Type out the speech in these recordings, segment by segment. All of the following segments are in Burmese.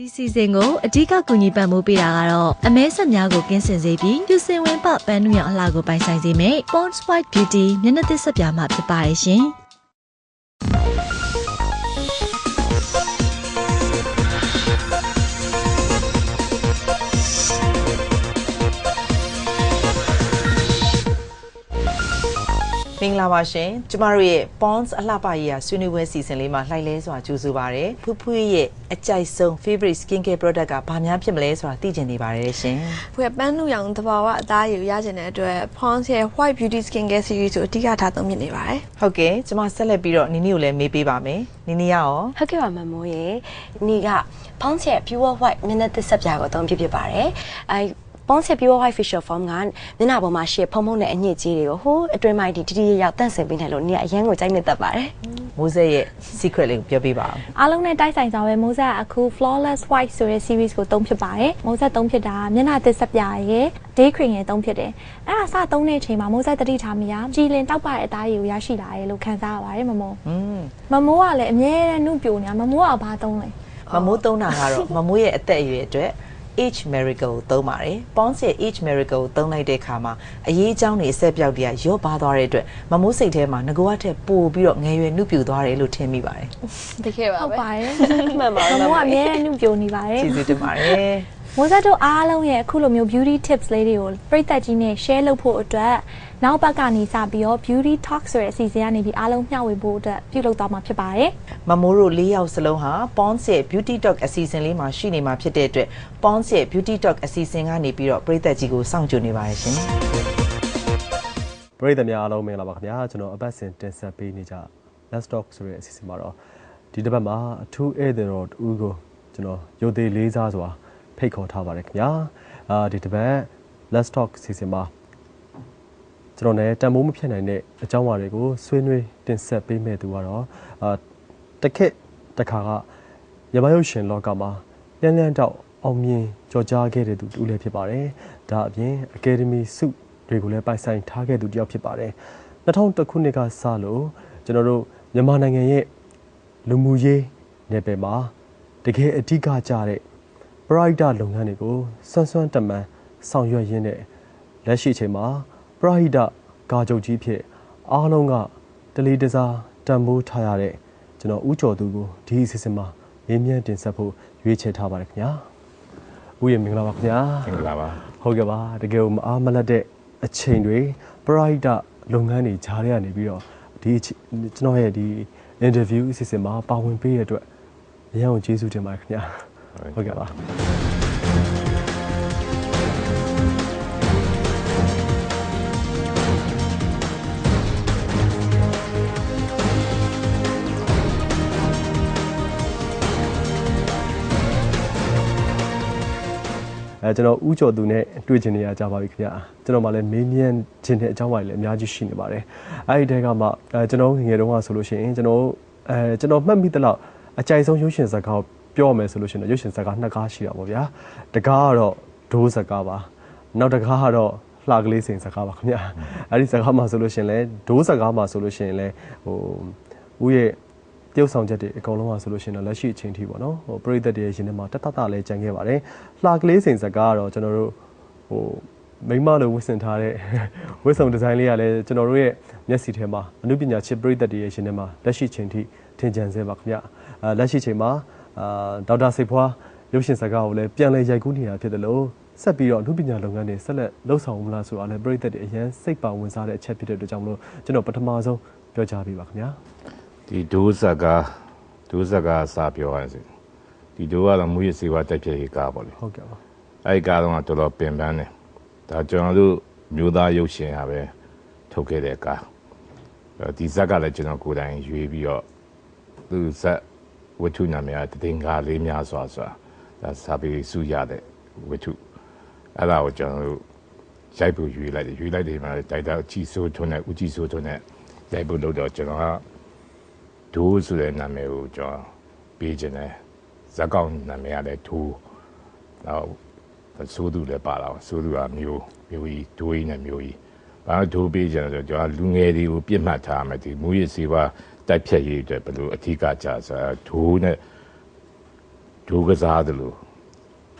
ဒီစီစဉ်ကိုအဓိကကူညီပံ့ပိုးပေးတာကတော့အမဲဆက်များကိုကင်းစင်စေပြီးပြူစင်ဝင်းပပန်းနုရောင်အလှကိုပိုင်ဆိုင်စေမယ့် Pond's White Beauty မျက်နှာသစ်ဆက်ပြာမှဖြစ်ပါရဲ့ရှင်။ မင်္ဂလာပါရှင်ကျမတို့ရဲ့ Bonds အလှပရေးရာဆွေးနွေးပွဲစီစဉ်လေးမှာလှိုက်လဲစွာကြိုဆိုပါရစေဖူးဖူးရဲ့အကြိုက်ဆုံး favorite skincare product ကဘာများဖြစ်မလဲဆိုတာသိချင်နေပါတယ်ရှင်ဖွယ်ပန်းလူရောင်တဘာဝအသားရည်ကိုရချင်တဲ့အတွက် Pond's ရဲ့ White Beauty Skincare Series ကိုအဓိကထားသုံးမြင်နေပါတယ်ဟုတ်ကဲ့ကျမဆက်လက်ပြီးတော့နီနီကိုလည်းမေးပေးပါမယ်နီနီရောဟုတ်ကဲ့ပါမမိုးရေဒီက Pounds ရဲ့ Pure White မျက်နှာသစ်ဆက်ပြာကိုအသုံးပြုဖြစ်ပါတယ်အဲ Pounds ရဲ့ Pure White Facial Foam ကမျက်နှာပေါ်မှာရှေ့ဖုံဖုံနဲ့အညစ်အကြေးတွေကိုဟိုးအတွင်းပိုင်းဒီတတိယရောက်တန့်စင်ပေးနေလို့နေရာအရန်ကိုကြိုက်နေတတ်ပါတယ်မိုးဆက်ရဲ့ secret လေးကိုပြောပြပါအောင်အားလုံးနဲ့တိုက်ဆိုင်စွာပဲမိုးဆက်အခု flawless white ဆိုတဲ့ series ကိုသုံးဖြစ်ပါတယ်မိုးဆက်သုံးဖြစ်တာမျက်နှာသစ်ဆက်ပြာရယ် day cream ရယ်သုံးဖြစ်တယ်အဲ့ဒါစသုံးတဲ့အချိန်မှာမိုးဆက်တတိထားမိရကြည်လင်တောက်ပတဲ့အသားရည်ကိုရရှိလာရယ်လို့ခံစားရပါတယ်မမိုးอืมမမိုးကလည်းအမြဲတမ်းနှုတ်ပြိုနေတာမမိုးကဘာသုံးလဲမမိုးသုံးတာကတော့မမိုးရဲ့အသက်အရွယ်အတွက် H miracle ကိုသုံးပါတယ်။ Pond's ရဲ့ H miracle ကိုသုံးလိုက်တဲ့အခါမှာအရေးအကြောင်းတွေအဆက်ပြောက်တွေကရော့ပါသွားတဲ့အတွက်မမိုးစိတ်ထဲမှာငကောအထက်ပို့ပြီးတော့ငယ်ရွယ်နှုတ်ပြူသွားတယ်လို့ထင်မိပါတယ်တကယ်ပါဟုတ်ပဲပါတယ်မှန်ပါမပါမိုးကအမြဲတမ်းနှုတ်ပြိုနေပါတယ်။ကျေးဇူးတင်ပါတယ် မိုးဆက်တို့အားလုံးရဲ့အခုလိုမျိုး beauty tips လေးတွေကိုပြည်သက်ကြီးနဲ့ share လုပ်ဖို့အတွက်နောက်ဘက်ကနေစပြီးတော့ beauty talk ဆိုတဲ့အစီအစဉ်ကနေပြီးအားလုံးမျှဝေဖို့အတွက်ပြုလုပ်သွားမှာဖြစ်ပါတယ်။မမိုးတို့၄ယောက်စလုံးဟာ Pond's ရဲ့ Beauty Talk အစီအစဉ်လေးမှာရှိနေမှာဖြစ်တဲ့အတွက် Pond's ရဲ့ Beauty Talk အစီအစဉ်ကနေပြီးတော့ပြည်သက်ကြီးကိုစောင့်ကြိုနေပါတယ်ရှင်။ပရိသတ်များအားလုံးမင်္ဂလာပါခင်ဗျာကျွန်တော်အပတ်စဉ်တင်ဆက်ပေးနေကြ Let's Talk ဆိုတဲ့အစီအစဉ်မှာတော့ဒီတစ်ပတ်မှာအထူးဧည့်သည်တော်တူကိုကျွန်တော်ရုပ်သေးလေးစားစွာ ဖိတ်ခေါ်ထားပါတယ်ခင်ဗျာအာဒီတစ်ပတ် Let's Talk အစီအစဉ်မှာကျွန်တော်လည်းတန်မိုးမဖြစ်နိုင်တဲ့အကြောင်းအရာတွေကိုဆွေးနွေးတင်ဆက်ပေးမဲ့သူကတော့အာတစ်ခက်တစ်ခါကရမရုပ်ရှင်လောကမှာလျှံလျှံတော့အောင်မြင်ကြော်ကြားခဲ့တဲ့သူတူလည်းဖြစ်ပါတယ်ဒါအပြင် Academy ဆုတွေကိုလည်းပိုင်ဆိုင်ထားခဲ့သူတစ်ယောက်ဖြစ်ပါတယ်2000ခုနှစ်ကစလို့ကျွန်တော်တို့မြန်မာနိုင်ငံရဲ့လူမှုရေးနယ်ပယ်မှာတကယ်အဓိကကြတဲ့ ပရိုက်တာလုပ်ငန်းတွေကိုစွမ်းစွမ်းတမန်ဆောင်ရွက်ရင်းနဲ့လက်ရှိအချိန်မှာပရိုက်တာကာချုပ်ကြီးဖြစ်အားလုံးကတလီတစားတန်ဖိုးထားရတဲ့ကျွန်တော်ဥကျော်သူကိုဒီအစီအစဉ်မှာမေးမြန်းတင်ဆက်ဖို့ရွေးချယ်ထားပါတယ်ခင်ဗျာဥယျာဉ်မင်္ဂလာပါခင်ဗျာမင်္ဂလာပါဟုတ်ကဲ့ပါတကယ်ကိုမအားမလတ်တဲ့အချိန်တွေပရိုက်တာလုပ်ငန်းတွေဂျားတွေကနေပြီးတော့ဒီအချိန်ကျွန်တော်ရဲ့ဒီ interview အစီအစဉ်မှာပါဝင်ပေးရတဲ့အတွက်အရင်ကကျေးဇူးတင်ပါတယ်ခင်ဗျာ ဟုတ်ကဲ့ပါအဲကျွန်တော်ဥကျော်သူနဲ့တွေ့ချင်နေရကြပါပြီခင်ဗျာကျွန်တော်မှလည်းမေးမြန်းချင်တဲ့အကြောင်းအရာတွေလည်းအများကြီးရှိနေပါတယ်အဲဒီတဲကမှအဲကျွန်တော်ငယ်တုန်းကဆိုလို့ရှိရင်ကျွန်တော်အဲကျွန်တော်မှတ်မိသလောက်အကြိုက်ဆုံးရုပ်ရှင်ဇာတ်ကားကို ပြောရမယ်ဆိုလို့ရှိရင်တော့ရုပ်ရှင်ဇာတ်ကားနှစ်ကားရှိတာပေါ့ဗျာတကားကတော့ဒိုးဇာတ်ကားပါနောက်တကားကတော့လှကလေးစိန်ဇာတ်ကားပါခင်ဗျာအဲဒီဇာတ်ကားမှာဆိုလို့ရှိရင်လည်းဒိုးဇာတ်ကားမှာဆိုလို့ရှိရင်လည်းဟိုဦးရဲ့တရုပ်ဆောင်ချက်တွေအကုန်လုံးကဆိုလို့ရှိရင်တော့လက်ရှိအချိန်ထိပေါ့နော်ဟိုပရိသတ်တွေရဲ့ရင်ထဲမှာတတ်တတ်လည်းကြံခဲ့ပါတယ်လှကလေးစိန်စကားကတော့ကျွန်တော်တို့ဟိုမိမလိုဝတ်ဆင်ထားတဲ့ဝတ်ဆောင်ဒီဇိုင်းလေးကလည်းကျွန်တော်တို့ရဲ့မျက်စိထဲမှာအနုပညာချစ်ပရိသတ်တွေရဲ့ရင်ထဲမှာလက်ရှိချိန်ထိထင်ကြံစေပါခင်ဗျအဲလက်ရှိချိန်မှာ အာဒေါက်တာစိတ်ဖွားရုပ်ရှင်စကားကိုလည်းပြန်လည်ရိုက်ကူးနေတာဖြစ်တယ်လို့ဆက်ပြီးတော့အနုပညာလုပ်ငန်းတွေဆက်လက်လှုပ်ဆောင်မလားဆိုတာလည်းပရိသတ်တွေအရင်စိတ်ပါဝင်စားတဲ့အချက်ဖြစ်တဲ့အတွက်ကြောင့်မလို့ကျွန်တော်ပထမဆုံးပြောကြားပေးပါခင်ဗျာဒီဒိုးဇက်ကဒိုးဇက်ကစာပြောရစီဒီဒိုးကတော့မူရစီဝါတက်ပြည့်ကားပေါ့လေဟုတ်ကဲ့ပါအဲ့ဒီကားတော့တော်တော်ပင်ပန်းတယ်ဒါကျွန်တော်တို့မျိုးသားရုပ်ရှင်ရပဲထုတ်ခဲ့တဲ့ကားအဲ့ဒီဇက်ကလည်းကျွန်တော်ကိုယ်တိုင်ရွေးပြီးတော့သူဇက် ဝတ္ထုနာမည်ကတည်ငါလေးများစွာဆိုတာဒါစာပေစုရတဲ့ဝတ္ထုအဲ့ဒါကိုကျွန်တော်တို့ရိုက်ဖို့ရွေးလိုက်တယ်ရွေးလိုက်တယ်မှာတိုက်တာအကြည့်စိုးထွန်းနဲ့ဦးကြည့်စိုးထွန်းနဲ့ရိုက်ဖို့လုပ်တော့ကျွန်တော်ကဒိုးဆိုတဲ့နာမည်ကိုကျွန်တော်ပေးခြင်းတယ်ဇက်ကောင်နာမည်ကလည်းဒိုးနောက်ဆိုသူလည်းပါလာဆိုသူကမျိုးမျိုးကြီးဒိုးကြီးနဲ့မျိုးကြီးဘာလို့ဒိုးပေးခြင်းလဲဆိုတော့ကျွန်တော်လူငယ်တွေကိုပြစ်မှတ်ထားမယ်ဒီမူရစီပါ တိုက်ဖြတ်ရေးအတွက်ဘယ်လိုအထီးကကြဆိုတော့ဒိုးနဲ့ဒဒိုးကစားတယ်လို့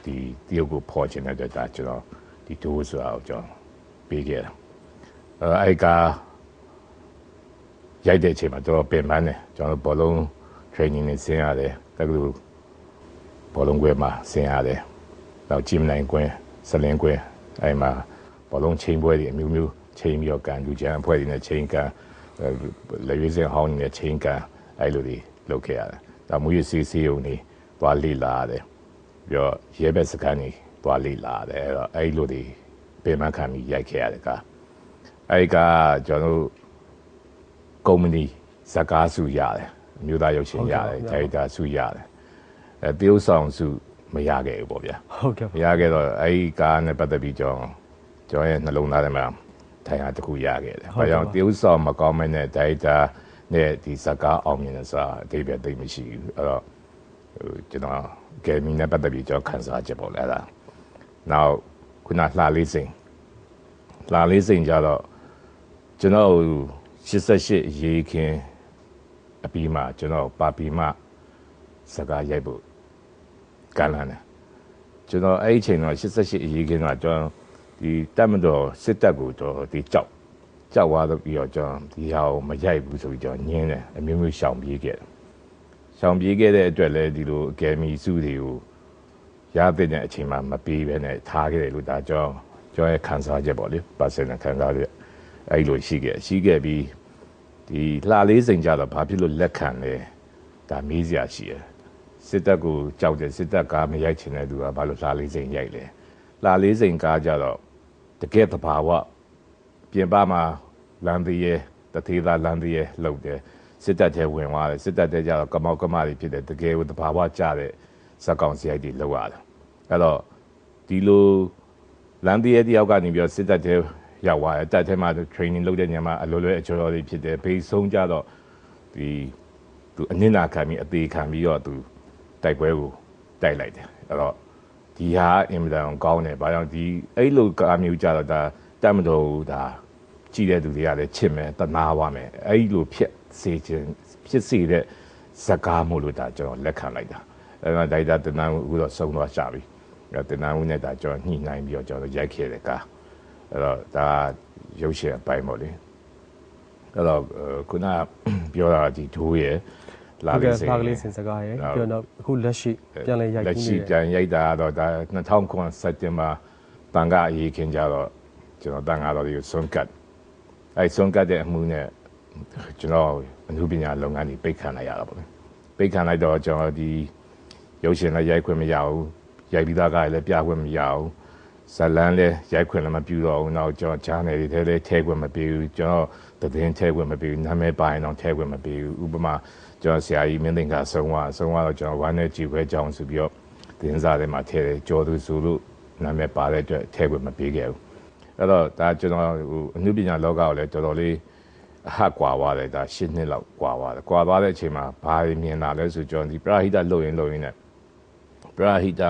ဒီတရုတ်ကိုဖော်ချင်တဲ့အတွက်ဒါကျွန်တော်ဒီဒိုးဆိုတာကိုကျွန်တော်ပေးခဲ့တာအဲအဲ့ကရိုက်တဲ့အချိန်မှာတော့ပြင်ပန်းတယ်ကျွန်တော်ဘောလုံး training နဲ့ဆင်းရတယ်တကယ်လို့ဘောလုံးကွဲမှာဆင်းရတယ်နောက်ဂျင်နိုင်ကွင်းဆလင်းကွင်းအဲ့မှာဘောလုံးချိန်ပွဲတွေအမျိုးမျိုးချိန်ပြီးတော့ကန်လူချမ်းအဖွဲ့တွေနဲ့ချိန်ကန် လေရွေးစင်ဟောင်းတွေနဲ့ချိန်ကန်အဲ့လိုတွေလုပ်ခဲ့ရတယ်ဒါမူရစီစီုံနေသွားလေ့လာရတယ်ပြီးတော့ရဲဘက်စကန်တွေသွားလေ့လာရတယ်အဲ့တော့အဲ့လိုတွေပြင်ပန်းခံပြီးရိုက်ခဲ့ရတယ်ကအဲ့ကကျွန်တော်တို့ကုမ္ပဏီဇကားစုရတယ်အမျိုးသားရုပ်ရှင်ရတယ်ဒါရိုက်တာစုရတယ်အဲတရုတ်ဆောင်စုမရခဲ့ဘူးပေါ့ဗျာဟုတ်ကဲ့မရခဲ့တော့အဲ့ဒီကားနဲ့ပတ်သက်ပြီးကျွန်တော်ကျွန်တော်ရဲ့နှလုံးသားထဲမှာ ထိုင်ဟာတစ်ခုရခဲ့တယ်။ဘာကြောင့်တရုတ်ဆောင်မကောင်းမနဲ့ဒါရိုက်တာနဲ့ဒီဇကားအောင်မြင်တဲ့စာအသေးပဲသိမရှိဘူး။အဲ့တော့ဟိုကျွန်တော်ဂယ်မီနဲ့ပတ်သက်ပြီးကျွန်တော်ခန်းစားချက်ပေါ့လေအဲ့ဒါ။နောက်ခုနလှလေးစိန်လှလေးစိန်ကြတော့ကျွန်တော်88ရေခင်အပြီးမှကျွန်တော်ပါပီမစကားရိုက်ဖို့ကမ်းလှမ်းတယ်ကျွန်တော်အဲ့ဒီအချိန်တော့88အရေးခင်းတော့ကျွန်တော် ဒီတက်မတော်စစ်တပ်ကိုတော့ဒီကြောက်ကြောက်သွားတော့ပြီးတော့ကျွန်တော်ဒီဟာကိုမရိုက်ဘူးဆိုပြီးကျွန်တော်ညင်းတယ်အမျိုးမျိုးရှောင်ပြေးခဲ့တယ်ရှောင်ပြေးခဲ့တဲ့အတွက်လည်းဒီလိုအကယ်မီစုတွေကိုရတဲ့အချိန်မှာမပေးဘဲနဲ့ထားခဲ့တယ်လို့ဒါကျွန်တော်ကျွန်တော်ရဲ့ခံစားချက်ပေါ့လေပါစင်နဲ့ခံစားချက်အဲ့လိုရှိခဲ့ရှိခဲ့ပြီးဒီလှလေးစိန်ကြတော့ဘာဖြစ်လို့လက်ခံလဲဒါမေးစရာရှိတယ်စစ်တပ်ကိုကြောက်တယ်စစ်တပ်ကားမရိုက်ချင်တဲ့သူကဘာလို့လှလေးစိန်ရိုက်လဲလှလေးစိန်ကားကြတော့ တကယ်တဘာဝပြင်ပမှာလမ်းသေးရဲ့တသေးသားလမ်းသေးရဲ့လှုပ်တယ်စစ်တပ်ထဲဝင်သွားတယ်စစ်တပ်ထဲကြတော့ကမောက်ကမတွေဖြစ်တယ်တကယ်ကိုတဘာဝကြတဲ့ဇက်ကောင်စရိုက်တွေလှုပ်ရတယ်အဲ့တော့ဒီလိုလမ်းသေးရဲ့တယောက်ကနေပြီးတော့စစ်တပ်ထဲရောက်သွားတယ်တပ်ထဲမှာ training လုပ်တဲ့ညမှာအလိုလွဲအချော်တော်တွေဖြစ်တယ်ဘေးဆုံးကြတော့ဒီသူအနစ်နာခံပြီးအသေးခံပြီးတော့သူတိုက်ပွဲကိုတိုက်လိုက်တယ်အဲ့တော့ ဒီဟာအင်မတန်ကောင်းတယ်ဘာကြောင့်ဒီအဲ့လိုကားမျိုးကြတော့ဒါတတ်မတော်ဘူးဒါကြည့်တဲ့သူတွေကလည်းချစ်မယ်တနာပါမယ်အဲ့လိုဖြစ်စေခြင်းဖြစ်စေတဲ့ဇကားမို့လို့ဒါကျွန်တော်လက်ခံလိုက်တာအဲ့တော့ဒိုက်တာတနန်းဦးတော့ဆုံးသွားရှာပြီအဲ့တနန်းဦးနဲ့ဒါကျွန်တော်ညှိနှိုင်းပြီးတော့ကျွန်တော်ရိုက်ခဲ့တဲ့ကားအဲ့တော့ဒါရုပ်ရှင်အပိုင်းပေါ့လေအဲ့တော့ခုနပြောတာဒီဒိုးရဲ့ လာဟုတ်လေးကဲ့စိန်ဖာကလေးစင်စကားရယ်ပြီးတော့နောက်အခုလက်ရှိပြန်လဲရိုက်လက်ကူးရှိနေပြန်ရိုက်တာတော့ဒါ2009စက်တင်ဘာတန်ကအရေးခင်ကြတော့ကျွန်တော်တန်ကတော့ဒီဆွန်ကတ်အဲဆွန်ကတ်တဲ့အမှုနဲ့ကျွန်တော်အမှုပညာလုပ်ငန်းကြီးပိတ်ခံလိုက်ရတာပေါ့လေပိတ်ခံလိုက်တော့ကျွန်တော်ဒီရုပ်ရှင်လည်းရိုက်ခွင့်မရဘူးရိုက်ပြီးသားကလည်းပြခွင့်မရဘူး ဇလန်းလည်းရိုက်ခွင့်လည်းမပြုတော့ဘူးနောက်ကျွန်တော်ဂျာနယ်တွေထဲလည်းထဲခွင့်မပေးဘူးကျွန်တော်သတင်းထဲခွင့်မပေးဘူးနာမည်ပါရင်တော့ထဲခွင့်မပေးဘူးဥပမာကျွန်တော်ဆရာကြီးမင်းသိန်းကဆုံးသွားဆုံးသွားတော့ကျွန်တော်ဝမ်းနဲ့ကြည်ခွဲကြောင်းဆိုပြီးတော့သတင်းစာထဲမှာထည့်တယ်ကြော်သူဆိုလို့နာမည်ပါတဲ့အတွက်ထဲခွင့်မပေးခဲ့ဘူးအဲ့တော့ဒါကျွန်တော်ဟိုအနုပညာလောကကိုလည်းတော်တော်လေးအဟကွာသွားတယ်ဒါ၈နှစ်လောက်ကွာသွားတယ်ကွာသွားတဲ့အချိန်မှာဘာမြင်လာလဲဆိုကျွန်တော်ဒီပရာဟိတလုပ်ရင်လုပ်ရင်နဲ့ပရာဟိတ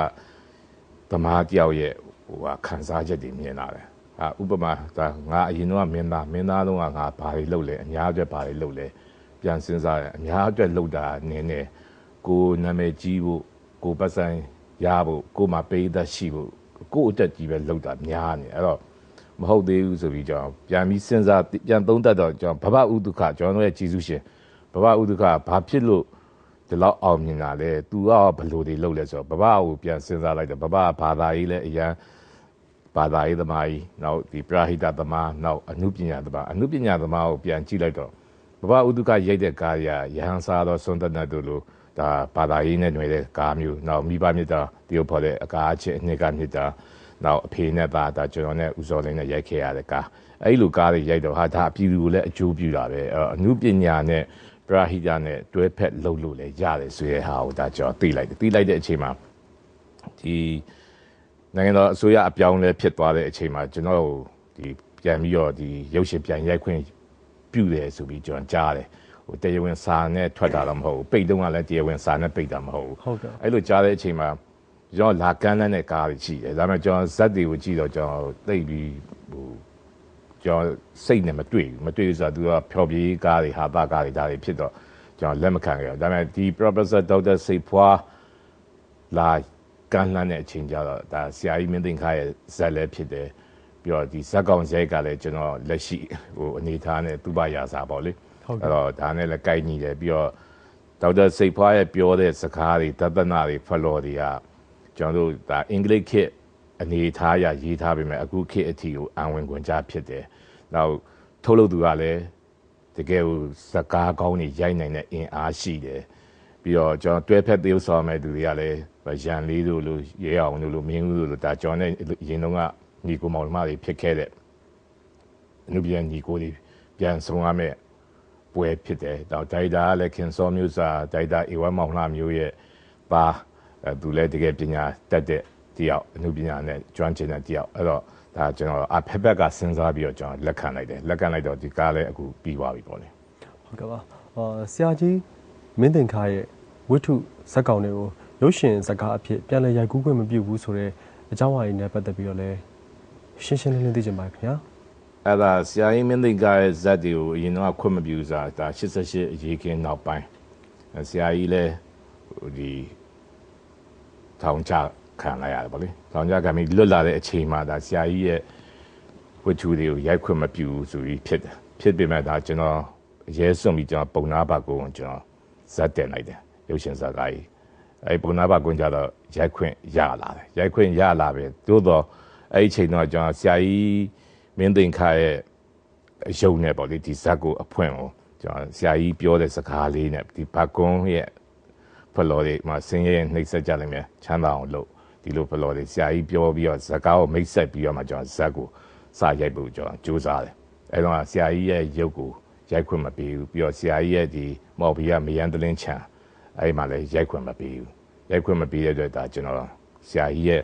သမားတယောက်ရဲ့ ဟိုဟာခံစားချက်တွေမြင်လာတယ်ဟာဥပမာဒါငါအရင်တော့မင်းသားမင်းသားတော့ငါဘာတွေလုပ်လဲအများအတွက်ဘာတွေလုပ်လဲပြန်စဉ်းစားတယ်အများအတွက်လုပ်တာနည်းနည်းကိုနာမည်ကြီးဖို့ကိုပတ်စံရဖို့ကိုမှပေးသက်ရှိဖို့ကိုအတက်ကြီးပဲလုပ်တာများနေအဲ့တော့မဟုတ်သေးဘူးဆိုပြီးကျွန်တော်ပြန်ပြီးစဉ်းစားပြန်သုံးသပ်တော့ကျွန်တော်ဘဘဥဒုက္ခကျွန်တော်တို့ရဲ့ကြည်စုရှင်ဘဘဥဒုက္ခဘာဖြစ်လို့ဒီလောက်အောင်မြင်တာလဲသူကဘယ်လိုတွေလုပ်လဲဆိုတော့ဘဘကိုပြန်စဉ်းစားလိုက်တယ်ဘဘကဘာသာရေးလဲအရန် ဘာသာရေးသမားကြီးနောက်ဒီပရာဟိတသမားနောက်အနုပညာသမားအနုပညာသမားကိုပြန်ကြည့်လိုက်တော့ဘဘဥဒုက္ခရိုက်တဲ့ကားရရဟန်းစားတော့စွန့်သက်တဲ့သူလိုဒါဘာသာရေးနဲ့ຫນွယ်တဲ့ကားမျိုးနောက်မိဘမြတ်တာတရုတ်ဖော်တဲ့အကားအချက်အနှစ်ကမြတ်တာနောက်အဖေနဲ့သားဒါကျွန်တော်နဲ့ဦးစောလင်းနဲ့ရိုက်ခဲ့ရတဲ့ကားအဲ့လိုကားတွေရိုက်တော့ဟာဒါအပြည်သူကိုလည်းအကျိုးပြုတာပဲအဲ့တော့အနုပညာနဲ့ပရာဟိတနဲ့တွဲဖက်လုပ်လို့လည်းရတယ်ဆိုရဲဟာကိုဒါကျွန်တော်သိလိုက်တယ်သိလိုက်တဲ့အချိန်မှာဒီ နိုင်ငံတော်အစိုးရအပြောင်းလဲဖြစ်သွားတဲ့အချိန်မှာကျွန်တော်တို့ဒီပြန်ပြီးတော့ဒီရုပ်ရှင်ပြန်ရိုက်ခွင့်ပြုတယ်ဆိုပြီးကျွန်တော်ကြားတယ်ဟိုတရားဝင်စာနဲ့ထွက်တာတော့မဟုတ်ဘူးပိတ်တုံးကလည်းတရားဝင်စာနဲ့ပိတ်တာမဟုတ်ဘူးဟုတ်ကဲ့အဲ့လိုကြားတဲ့အချိန်မှာကျွန်တော်လာကန်းလန်းတဲ့ကားတွေရှိတယ်ဒါပေမဲ့ကျွန်တော်ဇက်တွေကိုကြည့်တော့ကျွန်တော်သိပြီးဟိုကျွန်တော်စိတ်နဲ့မတွေ့ဘူးမတွေ့ဘူးဆိုတော့သူကဖျော်ဖြေကားတွေဟာတာကားတွေဒါတွေဖြစ်တော့ကျွန်တော်လက်မခံခဲ့ဘူးဒါပေမဲ့ဒီ professor Dr. စိတ်ဖွားလာ ကန်လှမ်းတဲ့အချိန်ကြတော့ဒါဆရာကြီးမင်းသိန်းခါရဲ့ဇက်လည်းဖြစ်တယ်ပြီးတော့ဒီဇက်ကောင်ဇက်ကလည်းကျွန်တော်လက်ရှိဟိုအနေထားနဲ့သူ့ဘရာစာပေါ့လေအဲ့တော့ဒါနဲ့လည်းကိုက်ညီတယ်ပြီးတော့ဒေါက်တာစိတ်ဖွားရဲ့ပြောတဲ့စကားတွေတသနာတွေဖလော်တွေကကျွန်တော်တို့ဒါအင်္ဂလိပ်ခေတ်အနေထားအရရေးထားပေမဲ့အခုခေတ်အထီကိုအံဝင်ခွင့်ကြဖြစ်တယ်နောက်ထုတ်လုပ်သူကလည်းတကယ်ကိုစကားကောင်းတွေရိုက်နိုင်တဲ့အင်အားရှိတယ် ပြီးတော့ကျွန်တော်တွဲဖက်သေုပ်ဆောင်မဲ့သူတွေကလည်းရန်လေးတို့လိုရဲအောင်တို့လိုမင်းဦးတို့လိုဒါကျွန်တော်နဲ့ရင်တော့ကညီကိုမောင်မတွေဖြစ်ခဲ့တဲ့အနုပြန်ညီကိုတွေပြန်ဆောင်ရမယ်ပွဲဖြစ်တယ်တော့ဒိုက်တာကလည်းခင်စောမျိုးစာဒိုက်တာဧဝမောင်လှမျိုးရဲ့ပါအဲသူလည်းတကယ်ပညာတတ်တဲ့တယောက်အနုပညာနဲ့ကျွမ်းကျင်တဲ့တယောက်အဲ့တော့ဒါကျွန်တော်အဖက်ဘက်ကစဉ်းစားပြီးတော့ကျွန်တော်လက်ခံလိုက်တယ်လက်ခံလိုက်တော့ဒီကားလည်းအခုပြီးသွားပြီပေါ့လေဟုတ်ကဲ့ပါအာဆရာကြီးမင်းတင်ခါရဲ့ ဝိထုဇက်ကောင်တွေကိုရုပ်ရှင်ဇာတ်ကားအဖြစ်ပြန်လည်ရိုက်ကူးခွင့်မပြုဘူးဆိုတော့အကြောင်းအရာတွေနဲ့ပတ်သက်ပြီးတော့လည်းရှင်းရှင်းလင်းလင်းသိချင်ပါတယ်ခင်ဗျာအဲ့ဒါဆရာကြီးမင်းသိန်းကရဲ့ဇက်တွေကိုအရင်တော့ခွင့်မပြုစားဒါ88အရေးခင်းနောက်ပိုင်းအဲဆရာကြီးလည်းဟိုဒီထောင်ချခံလိုက်ရတယ်ဗောလေထောင်ချခံပြီးလွတ်လာတဲ့အချိန်မှာဒါဆရာကြီးရဲ့ဝတ္ထုတွေကိုရိုက်ခွင့်မပြုဘူးဆိုပြီးဖြစ်တယ်ဖြစ်ပေမဲ့ဒါကျွန်တော်ရဲစွန့်ပြီးကျွန်တော်ပုံနာဘကိုကျွန်တော်ဇက်တင်လိုက်တယ် ရုပ်ရှင်ဇာတ်ကားကြီးအဲပုံနာဘကွန်ကြတော့ရိုက်ခွင့်ရလာတယ်ရိုက်ခွင့်ရလာပဲသို့တော့အဲ့ဒီအချိန်တော့ကျွန်တော်ဆရာကြီးမင်းသိန်းခါရဲ့အယုံနဲ့ပေါ့လေဒီဇက်ကိုအဖွင့်ကိုကျွန်တော်ဆရာကြီးပြောတဲ့စကားလေးနဲ့ဒီဘကွန်ရဲ့ဖလော်တွေမှာဆင်းရဲနှိပ်စက်ကြလိမ့်မယ်ချမ်းသာအောင်လုပ်ဒီလိုဖလော်တွေဆရာကြီးပြောပြီးတော့ဇကားကိုမိတ်ဆက်ပြီးတော့မှကျွန်တော်ဇက်ကိုစရိုက်ဖို့ကျွန်တော်ကြိုးစားတယ်အဲတော့ဆရာကြီးရဲ့ရုပ်ကိုရိုက်ခွင့်မပေးဘူးပြီးတော့ဆရာကြီးရဲ့ဒီမော်ဘီကမယန်တလင်းချံ အဲဒီမှာလည်းရိုက်ခွင့်မပေးဘူးရိုက်ခွင့်မပေးတဲ့အတွက်ဒါကျွန်တော်ဆရာကြီးရဲ့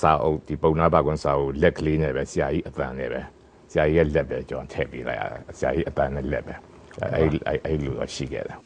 စာအုပ်ဒီပုံနာပါကွန်စာအုပ်လက်ကလေးနဲ့ပဲဆရာကြီးအတန်နဲ့ပဲဆရာကြီးရဲ့လက်ပဲကျွန်တော်ထည့်ပေးလိုက်ရတယ်ဆရာကြီးအတန်နဲ့လက်ပဲအဲအဲအဲလိုရှိခဲ့တယ်